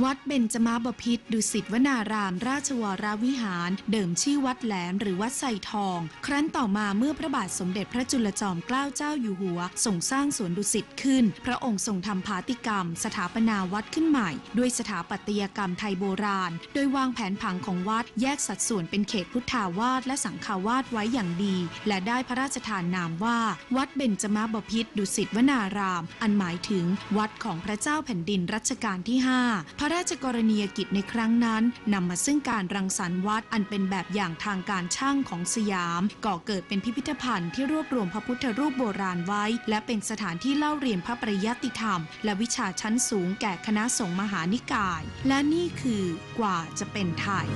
วัดเบญจมาบพิตรดุสิตวนาราม ราชวรวิหาร เดิมชื่อวัดแหลมหรือวัดไซทอง ครั้นต่อมาเมื่อพระบาทสมเด็จพระจุลจอมเกล้าเจ้าอยู่หัวทรงสร้างสวนดุสิตขึ้น พระองค์ทรงทำพาติกรรม สถาปนาวัดขึ้นใหม่ ด้วยสถาปัตยกรรมไทยโบราณ โดยวางแผนผังของวัดแยกสัดส่วนเป็นเขตพุทธาวาสและสังฆาวาสไว้อย่างดี และได้พระราชทานนามว่า วัดเบญจมาบพิตรดุสิตวนาราม อันหมายถึงวัดของพระเจ้าแผ่นดินรัชกาลที่ 5ระราชกรณียกิจในครั้งนั้นนำมาซึ่งการรังสรรค์วัดอันเป็นแบบอย่างทางการช่างของสยาม ก่อเกิดเป็นพิพิธภัณฑ์ที่รวบรวมพระพุทธรูปโบราณไว้ และเป็นสถานที่เล่าเรียนพระปริยัติธรรม และวิชาชั้นสูงแก่คณะสงฆ์มหานิกาย และนี่คือกว่าจะเป็นไทย